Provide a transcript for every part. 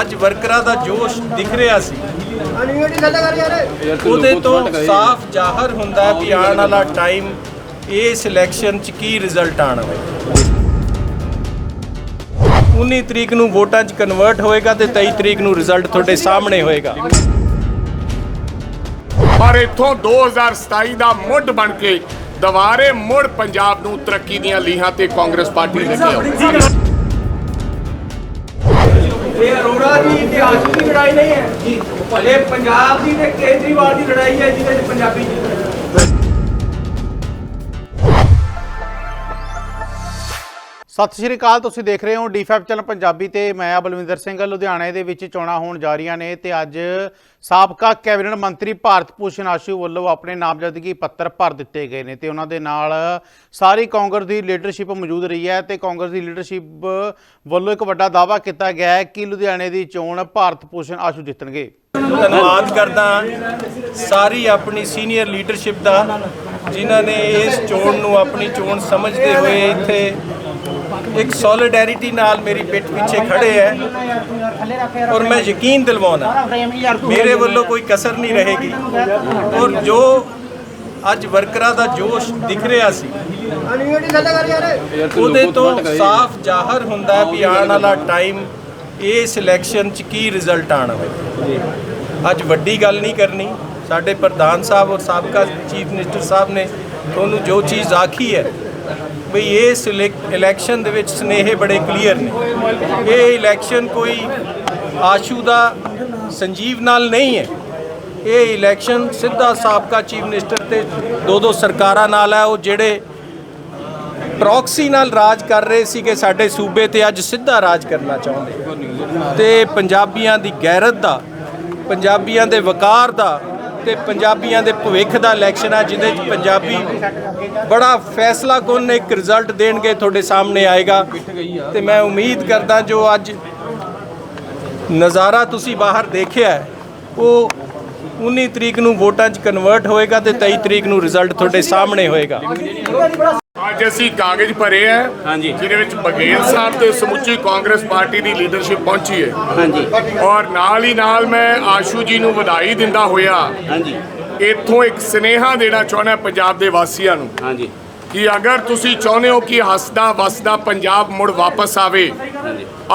ਅੱਜ ਵਰਕਰਾਂ ਦਾ ਜੋਸ਼ ਦਿਖ ਰਿਹਾ ਸੀ। ਉਹਦੇ ਤੋਂ ਸਾਫ਼ ਜ਼ਾਹਰ ਹੁੰਦਾ ਵੀ ਆਉਣ ਵਾਲਾ ਟਾਈਮ ਇਸ ਇਲੈਕਸ਼ਨ 'ਚ ਕੀ ਰਿਜ਼ਲਟ ਆਣਾ ਹੈ 19 ਤਰੀਕ ਨੂੰ ਵੋਟਾਂ 'ਚ ਕਨਵਰਟ ਹੋਏਗਾ ਤੇ 23 ਤਰੀਕ ਨੂੰ ਰਿਜ਼ਲਟ ਤੁਹਾਡੇ ਸਾਹਮਣੇ ਹੋਏਗਾ। ਪਰ ਇੱਥੋਂ 2027 ਦਾ ਮੁੱਢ ਬਣ ਕੇ ਦੁਬਾਰੇ ਮੁੜ ਪੰਜਾਬ ਨੂੰ ਤਰੱਕੀ ਦੀਆਂ ਲੀਹਾਂ ਤੇ ਕਾਂਗਰਸ ਪਾਰਟੀ ਲੈ ਕੇ ਆਉ ਅਰੋੜਾ ਲੜਾਈ ਨਹੀਂ ਹੈ। ਜੀ ਇਹ ਪੰਜਾਬ ਦੀ ਤੇ ਕੇਜਰੀਵਾਲ ਦੀ ਲੜਾਈ ਹੈ, ਜਿਹਦੇ 'ਚ ਪੰਜਾਬੀ ਜਿੱਤਣਗੇ ਸਤਿ ਸ਼੍ਰੀ ਅਕਾਲ, ਤੁਸੀਂ ਦੇਖ ਰਹੇ ਹੋ ਡੀ5 ਚੈਨਲ ਪੰਜਾਬੀ ਤੇ ਮੈਂ ਆ ਬਲਵਿੰਦਰ ਸਿੰਘ। ਲੁਧਿਆਣੇ ਦੇ ਵਿੱਚ ਚੋਣਾਂ ਹੋਣ ਜਾ ਰਹੀਆਂ ਨੇ ਤੇ ਅੱਜ ਸਾਬਕਾ ਕੈਬਨਿਟ ਮੰਤਰੀ ਭਾਰਤ ਭੂਸ਼ਣ ਆਸ਼ੂ ਵੱਲੋਂ ਆਪਣੇ ਨਾਮਜ਼ਦਗੀ ਪੱਤਰ ਭਰ ਦਿੱਤੇ ਗਏ ਨੇ ਤੇ ਉਹਨਾਂ ਦੇ ਨਾਲ ਸਾਰੀ ਕਾਂਗਰਸ ਦੀ ਲੀਡਰਸ਼ਿਪ ਮੌਜੂਦ ਰਹੀ ਹੈ ਤੇ ਕਾਂਗਰਸ ਦੀ ਲੀਡਰਸ਼ਿਪ ਵੱਲੋਂ ਇੱਕ ਵੱਡਾ ਦਾਅਵਾ ਕੀਤਾ ਗਿਆ ਹੈ ਕਿ ਲੁਧਿਆਣੇ ਦੀ ਚੋਣ ਭਾਰਤ ਭੂਸ਼ਣ ਆਸ਼ੂ ਜਿੱਤਣਗੇ। ਧੰਨਵਾਦ ਕਰਦਾ ਸਾਰੀ ਆਪਣੀ ਸੀਨੀਅਰ ਲੀਡਰਸ਼ਿਪ ਦਾ, ਜਿਨ੍ਹਾਂ ਨੇ ਇਸ ਚੋਣ ਨੂੰ ਆਪਣੀ ਚੋਣ ਸਮਝਦੇ ਹੋਏ ਇੱਥੇ ਇੱਕ ਸੋਲੀਡੈਰਿਟੀ ਨਾਲ ਮੇਰੀ ਪਿੱਠ ਪਿੱਛੇ ਖੜੇ ਹੈ ਔਰ ਮੈਂ ਯਕੀਨ ਦਿਲਵਾਉਣਾ ਮੇਰੇ ਵੱਲੋਂ ਕੋਈ ਕਸਰ ਨਹੀਂ ਰਹੇਗੀ। ਔਰ ਜੋ ਅੱਜ ਵਰਕਰਾਂ ਦਾ ਜੋਸ਼ ਦਿਖ ਰਿਹਾ ਸੀ, ਉਹਦੇ ਤੋਂ ਸਾਫ਼ ਜ਼ਾਹਰ ਹੁੰਦਾ ਵੀ ਆਉਣ ਵਾਲਾ ਟਾਈਮ ਇਸ ਇਲੈਕਸ਼ਨ 'ਚ ਕੀ ਰਿਜ਼ਲਟ ਆਣਾ ਹੈ ਅੱਜ ਵੱਡੀ ਗੱਲ ਨਹੀਂ ਕਰਨੀ, ਸਾਡੇ ਪ੍ਰਧਾਨ ਸਾਹਿਬ ਔਰ ਸਾਬਕਾ ਚੀਫ ਮਿਨਿਸਟਰ ਸਾਹਿਬ ਨੇ ਤੁਹਾਨੂੰ ਜੋ ਚੀਜ਼ ਆਖੀ ਹੈ ਵੀ ਇਸ ਇਲੈਕ- ਇਲੈਕਸ਼ਨ ਦੇ ਵਿੱਚ ਸਨੇਹੇ ਬੜੇ ਕਲੀਅਰ ਨੇ। ਇਹ ਇਲੈਕਸ਼ਨ ਕੋਈ ਆਸ਼ੂ ਦਾ ਸੰਜੀਵ ਨਾਲ ਨਹੀਂ ਹੈ। ਇਹ ਇਲੈਕਸ਼ਨ ਸਿੱਧਾ ਸਾਬਕਾ ਚੀਫ ਮਿਨਿਸਟਰ ਤੇ ਦੋ ਦੋ ਸਰਕਾਰਾਂ ਨਾਲ ਹੈ। ਉਹ ਜਿਹੜੇ ਪ੍ਰੌਕਸੀ ਨਾਲ ਰਾਜ ਕਰ ਰਹੇ ਸੀ ਕਿ ਸਾਡੇ ਸੂਬੇ ਤੇ ਅੱਜ ਸਿੱਧਾ ਰਾਜ ਕਰਨਾ ਚਾਹੁੰਦੇ। ਤੇ ਪੰਜਾਬੀਆਂ ਦੀ ਗੈਰਤ ਦਾ, ਪੰਜਾਬੀਆਂ ਦੇ ਵਕਾਰ ਦਾ ਤੇ ਪੰਜਾਬੀਆਂ ਦੇ ਭਵਿੱਖ ਦਾ ਇਲੈਕਸ਼ਨ ਆ, ਜਿਹਦੇ ਵਿੱਚ ਪੰਜਾਬੀ ਬੜਾ ਫੈਸਲਾ ਕੁਨ ਇੱਕ ਰਿਜ਼ਲਟ ਦੇਣਗੇ ਤੁਹਾਡੇ ਸਾਹਮਣੇ ਆਏਗਾ। ਤੇ ਮੈਂ ਉਮੀਦ ਕਰਦਾ ਜੋ ਅੱਜ ਨਜ਼ਾਰਾ ਤੁਸੀਂ ਬਾਹਰ ਦੇਖਿਆ ਉਹ 19 ਤਰੀਕ ਨੂੰ ਵੋਟਾਂ 'ਚ ਕਨਵਰਟ ਹੋਏਗਾ ਤੇ 23 ਤਰੀਕ ਨੂੰ ਰਿਜ਼ਲਟ ਤੁਹਾਡੇ ਸਾਹਮਣੇ ਹੋਏਗਾ। ਅੱਜ ਅਸੀਂ ਕਾਗਜ਼ ਭਰੇ ਹੈ ਹਾਂਜੀ। ਜਿਹਦੇ ਵਿੱਚ ਬਗੇਲ ਸਾਹਿਬ ਤੇ ਸਮੁੱਚੀ ਕਾਂਗਰਸ ਪਾਰਟੀ ਦੀ ਲੀਡਰਸ਼ਿਪ ਪਹੁੰਚੀ ਹੈ। ਹਾਂਜੀ। ਔਰ ਨਾਲ ਹੀ ਨਾਲ ਮੈਂ ਆਸ਼ੂ ਜੀ ਨੂੰ ਵਧਾਈ ਦਿੰਦਾ ਹੋਇਆ ਹਾਂਜੀ। ਇੱਥੋਂ ਇੱਕ ਸਨੇਹਾ ਦੇਣਾ ਚਾਹੁੰਦਾ ਪੰਜਾਬ ਦੇ ਵਾਸੀਆਂ ਨੂੰ। ਹਾਂਜੀ। ਕਿ ਅਗਰ ਤੁਸੀਂ ਚਾਹੁੰਦੇ ਹੋ ਕਿ ਹੱਸਦਾ ਵਸਦਾ ਪੰਜਾਬ ਮੁੜ ਵਾਪਸ ਆਵੇ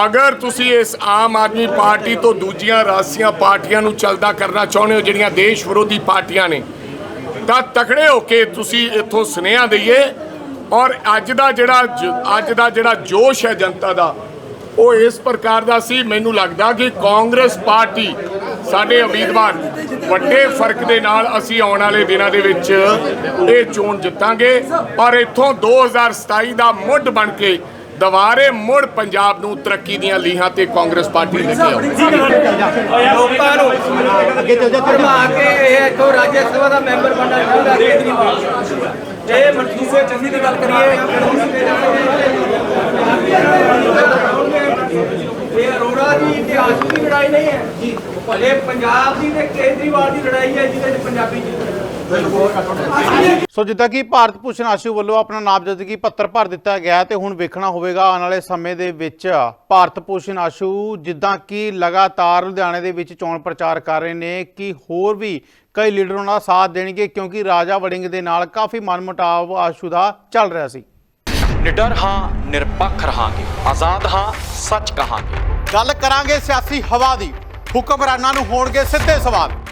ਅਗਰ ਤੁਸੀਂ ਇਸ ਆਮ ਆਦਮੀ ਪਾਰਟੀ ਤੋਂ ਦੂਜੀਆਂ ਰਾਸੀਆਂ ਪਾਰਟੀਆਂ ਨੂੰ ਚਲਦਾ ਕਰਨਾ ਚਾਹੁੰਦੇ ਹੋ ਜਿਹੜੀਆਂ ਦੇਸ਼ ਵਿਰੋਧੀ ਪਾਰਟੀਆਂ ਨੇ ਤਾਂ ਤਕੜੇ ਹੋ ਕੇ ਤੁਸੀਂ ਇੱਥੋਂ ਸੁਨੇਹਾ ਦਈਏ ਔਰ ਅੱਜ ਦਾ ਜਿਹੜਾ ਅੱਜ ਦਾ ਜਿਹੜਾ ਜੋਸ਼ ਹੈ ਜਨਤਾ ਦਾ, ਉਹ ਇਸ ਪ੍ਰਕਾਰ ਦਾ ਸੀ, ਮੈਨੂੰ ਲੱਗਦਾ ਕਿ ਕਾਂਗਰਸ ਪਾਰਟੀ ਸਾਡੇ ਉਮੀਦਵਾਰ ਵੱਡੇ ਫ਼ਰਕ ਦੇ ਨਾਲ ਅਸੀਂ ਆਉਣ ਵਾਲੇ ਦਿਨਾਂ ਦੇ ਵਿੱਚ ਇਹ ਚੋਣ ਜਿੱਤਾਂਗੇ, ਪਰ ਇੱਥੋਂ 2027 ਦਾ ਮੁੱਢ ਬਣ ਕੇ ਦੁਬਾਰੇ ਮੁੜ ਪੰਜਾਬ ਨੂੰ ਤਰੱਕੀ ਦੀਆਂ ਲੀਹਾਂ ਤੇ ਕਾਂਗਰਸ ਪਾਰਟੀ ਲੈ ਕੇ ਆਉ ਲੋਕਾਂ ਨੂੰ ਘੁਮਾ ਕੇ ਇਹ ਇੱਥੋਂ ਰਾਜ ਸਭਾ ਦਾ ਮੈਂਬਰ ਬਣਨਾ ਚਾਹੁੰਦਾ ਕੇਜਰੀਵਾਲ ਇਹ ਮਨਸੂਬੇ ਚੰਦੀ ਦੀ ਗੱਲ ਕਰੀਏ ਇਹ ਅਰੋੜਾ ਦੀ ਇਤਿਹਾਸ ਦੀ ਲੜਾਈ ਨਹੀਂ ਹੈ। ਜੀ ਇਹ ਪੰਜਾਬ ਦੀ ਤੇ ਕੇਜਰੀਵਾਲ ਦੀ ਲੜਾਈ ਹੈ, ਜਿਹਦੇ 'ਚ ਪੰਜਾਬੀ ਜਿੱਤ ਸੋ ਜਿੱਦਾਂ ਕਿ ਭਾਰਤ ਭੂਸ਼ਣ ਆਸ਼ੂ ਵੱਲੋਂ ਆਪਣਾ ਨਾਮਜ਼ਦਗੀ ਪੱਤਰ ਭਰ ਦਿੱਤਾ ਗਿਆ ਤੇ ਹੁਣ ਵੇਖਣਾ ਹੋਵੇਗਾ ਆਉਣ ਵਾਲੇ ਸਮੇਂ ਦੇ ਵਿੱਚ ਭਾਰਤ ਭੂਸ਼ਣ ਆਸ਼ੂ ਜਿੱਦਾਂ ਕਿ ਲਗਾਤਾਰ ਲੁਧਿਆਣੇ ਦੇ ਵਿੱਚ ਚੋਣ ਪ੍ਰਚਾਰ ਕਰ ਰਹੇ ਨੇ ਕਿ ਹੋਰ ਵੀ ਕਈ ਲੀਡਰ ਉਹਨਾਂ ਦਾ ਸਾਥ ਦੇਣਗੇ ਕਿਉਂਕਿ ਰਾਜਾ ਵੜਿੰਗ ਦੇ ਨਾਲ ਕਾਫੀ ਮਨਮੁਟਾਵ ਆਸ਼ੂ ਦਾ ਚੱਲ ਰਿਹਾ ਸੀ। ਨਿਡਰ ਹਾਂ ਨਿਰਪੱਖ ਰਹਾਂਗੇ। ਆਜ਼ਾਦ ਹਾਂ ਸੱਚ ਕਹਾਂਗੇ। ਗੱਲ ਕਰਾਂਗੇ ਸਿਆਸੀ ਹਵਾ ਦੀ। ਹੁਕਮਰਾਨਾਂ ਨੂੰ ਹੋਣਗੇ ਸਿੱਧੇ ਸਵਾਲ।